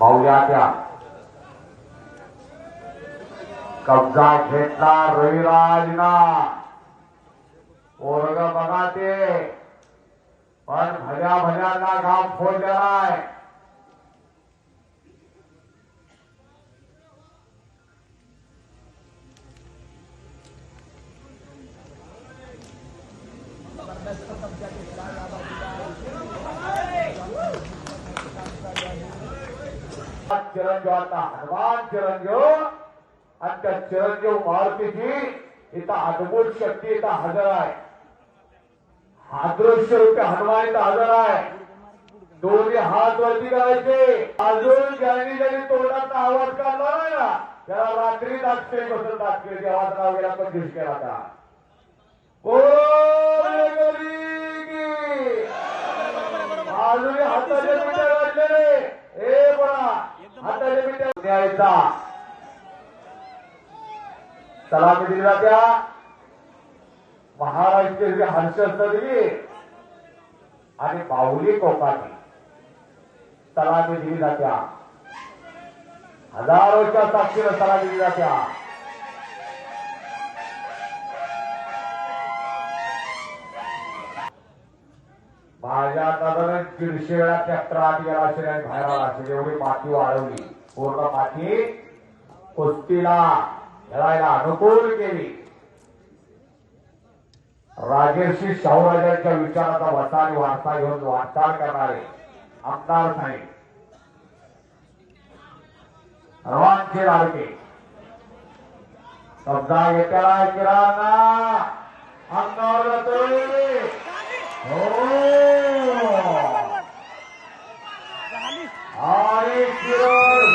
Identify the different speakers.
Speaker 1: भाऊया त्या कब्जा घेतला रविराजना. पोरग बघा ते. पण भल्या भल्याला घाम फोडलेला आहे. आता हनुमान चिरंजीव आणि त्या चिरंजीव मारुतीची इथं अद्भुत शक्ती इथं हजर आहे. अदृश्य रूपे हनुमान इथं हजर आहे. दोन्ही हात वरती करायचे. अजून ज्यांनी ज्यांनी तोंडाचा आवाज काढला नाही ना त्याला रात्री दाखते बसून दाखते देवाचा नाव गेला पण दिवस केला का? अजूनही हाताचे मिठे वाढलेले हे बघा हाताचे सलामी दिली जात्या. महाराष्ट्र हर्षस्थळी आणि बाहुली कोकाटी. सलामी दिली जात्या. हजारोच्या साक्षीनं सलामी दिली जात्या. माझ्या दादानं दीडशे वेळा ट्रॅक्टर आत गेला असेल आणि बाहेर आला असेल. एवढी माती वाढवली पूर्ण माती कुस्तीला खेळायला अनुकूल केली. राजेशी शाहूराजांच्या विचाराचा वसा आणि वारसा घेऊन वाटचाल करणारे आमदार साहेब. सर्वांचे लाडके. समजा घेतला किराणा Hare Krishna.